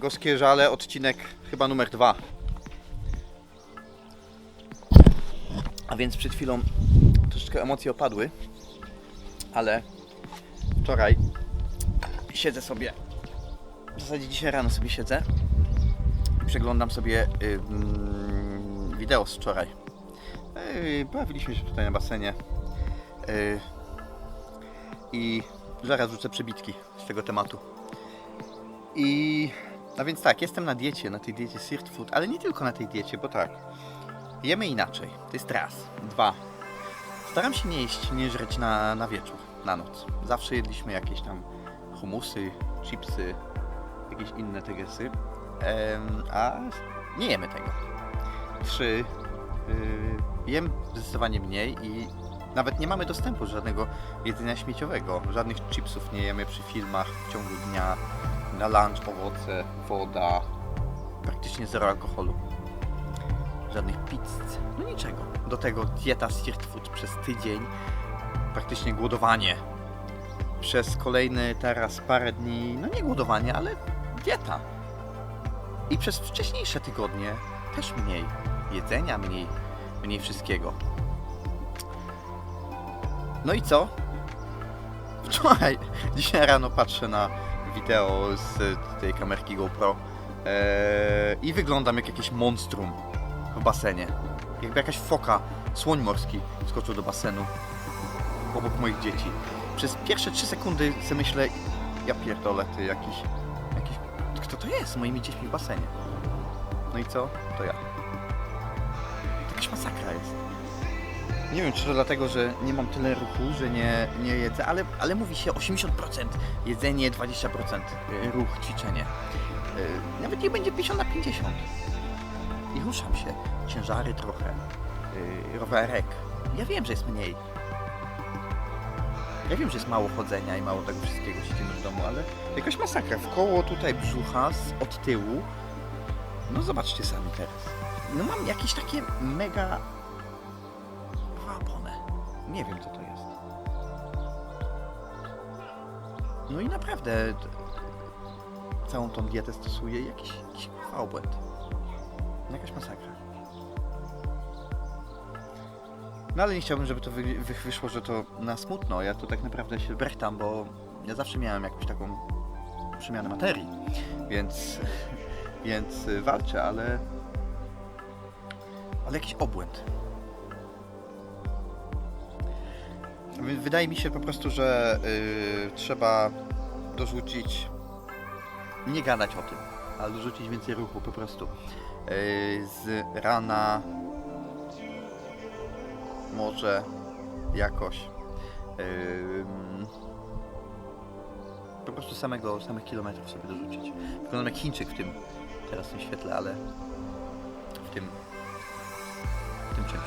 Goskie Żale, odcinek chyba numer dwa. A więc przed chwilą troszeczkę emocje opadły, ale wczoraj siedzę sobie, w zasadzie dzisiaj rano sobie siedzę i przeglądam sobie ym, wideo z wczoraj. Yy, bawiliśmy się tutaj na basenie yy, i zaraz rzucę przebitki z tego tematu. I no więc tak, jestem na diecie, na tej diecie Sirt Food, ale nie tylko na tej diecie, bo tak, jemy inaczej. To jest raz. Dwa. Staram się nie jeść, nie żreć na, na wieczór, na noc. Zawsze jedliśmy jakieś tam humusy, chipsy, jakieś inne tegesy, em, a nie jemy tego. Trzy. Yy, jem zdecydowanie mniej i nawet nie mamy dostępu do żadnego jedzenia śmieciowego. Żadnych chipsów nie jemy przy filmach w ciągu dnia. Na lunch owoce, woda, praktycznie zero alkoholu. Żadnych pizz, no niczego. Do tego dieta street food przez tydzień, praktycznie głodowanie. Przez kolejny teraz parę dni, no nie głodowanie, ale dieta. I przez wcześniejsze tygodnie też mniej jedzenia, mniej, mniej wszystkiego. No i co? Wczoraj, dzisiaj rano patrzę na wideo z tej kamerki GoPro eee, i wyglądam jak jakieś monstrum w basenie. Jakby jakaś foka, słoń morski skoczył do basenu obok moich dzieci. Przez pierwsze 3 sekundy sobie myślę, ja pierdolę, ty jakiś, jakiś... Kto to jest z moimi dziećmi w basenie? No i co? To ja. Jakaś masakra jest. Nie wiem, czy to dlatego, że nie mam tyle ruchu, że nie, nie jedzę, ale, ale mówi się 80% jedzenie, 20% ruch, ćwiczenie. Yy, Nawet nie będzie 50 na 50. I ruszam się. Ciężary trochę. Yy, rowerek. Ja wiem, że jest mniej. Ja wiem, że jest mało chodzenia i mało tego wszystkiego siedzimy w domu, ale jakaś masakra. W koło tutaj brzucha, z, od tyłu. No zobaczcie sami teraz. No mam jakieś takie mega. Nie wiem co to jest. No i naprawdę całą tą dietę stosuję i jakiś, jakiś obłęd. Jakaś masakra. No ale nie chciałbym, żeby to wy, wyszło, że to na smutno. Ja tu tak naprawdę się brechtam, bo ja zawsze miałem jakąś taką przemianę materii, więc, więc y, walczę, ale ale jakiś obłęd. Wydaje mi się po prostu, że y, trzeba dorzucić, nie gadać o tym, ale dorzucić więcej ruchu po prostu. Y, z rana może jakoś ym, po prostu samego, samych kilometrów sobie dorzucić. Wyglądam jak Chińczyk w tym teraz w tym świetle, ale w tym w tym czymś.